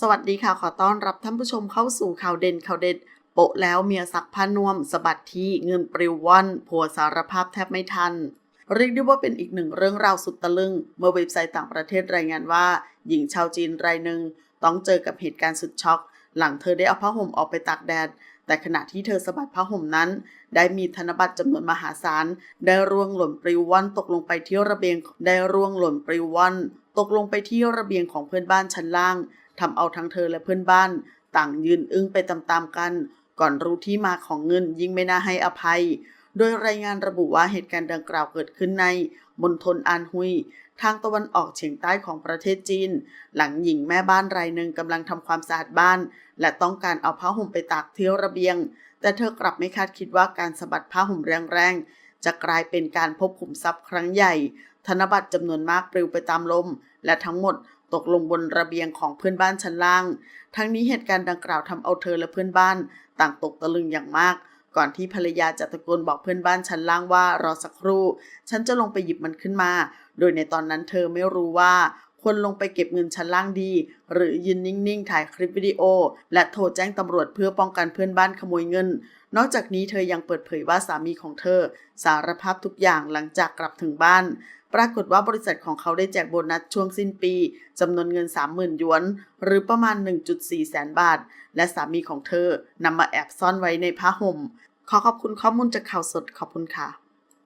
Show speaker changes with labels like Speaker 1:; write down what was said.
Speaker 1: สวัสดีค่ะ ขอต้อนรับท่านผู้ชมเข้าสู่ข่าวเด่นข่าวเด็ด โปะแล้วเมียสักผ้านวมสะบัดที่เงินปลิวว่อนผัวสารภาพแทบไม่ทัน เรียกได้ว่าเป็นอีกหนึ่งเรื่องราวสุดตะลึง เมื่อเว็บไซต์ต่างประเทศรายงานว่า หญิงชาวจีนรายหนึ่งต้องเจอกับเหตุการณ์สุดช็อก หลังเธอได้เอาผ้าห่มออกไปตากแดด แต่ขณะที่เธอสะบัดผ้าห่มนั้น ได้มีธนบัตรจำนวนมหาศาล ได้ร่วงหล่นปลิวว่อนตกลงไปที่ระเบียง ได้ร่วงหล่นปลิวว่อนตกลงไปที่ระเบียงของเพื่อนบ้านชั้นล่าง ทำเอาทั้งเธอและเพื่อนบ้าน ต่างยืนอึ้งไปตามๆกัน ก่อนรู้ที่มาของเงินยิ่งไม่น่าให้อภัย โดยรายงานระบุว่าเหตุการณ์ดังกล่าวเกิดขึ้นในมณฑลอานฮุย ทางตะวันออกเฉียงใต้ของประเทศจีน หลังหญิงแม่บ้านรายหนึ่งกำลังทำความสะอาดบ้าน และต้องการเอาผ้าห่มไปตากเที่ยวระเบียง แต่เธอกลับไม่คาดคิดว่าการสะบัดผ้าห่มแรงๆจะกลายเป็นการพบขุมทรัพย์ครั้งใหญ่ ธนบัตรจำนวนมากปลิวไปตามลม และทั้งหมดตกลงบนระเบียงของเพื่อนบ้านชั้นล่าง ทั้งนี้เหตุการณ์ดังกล่าวทำเอาเธอและเพื่อนบ้าน ต่างตกตะลึงอย่างมาก ก่อนที่ภรรยาจะตะโกนบอกเพื่อนบ้านชั้นล่างว่ารอสักครู่ ฉันจะลงไปหยิบมันขึ้นมา โดยในตอนนั้นเธอไม่รู้ว่า ควรลงไปเก็บเงินชั้นล่างดี หรือยืนนิ่งๆ ถ่ายคลิปวิดีโอ และโทรแจ้งตำรวจเพื่อป้องกันเพื่อนบ้านขโมยเงิน นอกจากนี้เธอยังเปิดเผยว่าสามีของเธอ สารภาพทุกอย่างหลังจากกลับถึงบ้าน ปรากฏว่าบริษัทของเขาได้แจกโบนัสช่วงสิ้นปีจำนวนเงิน 30,000หยวน หรือประมาณ 1.4 แสนบาท และสามีของเธอนำมาแอบซ่อนไว้ในผ้าห่ม ขอขอบคุณข้อมูลจากข่าวสดขอบคุณค่ะ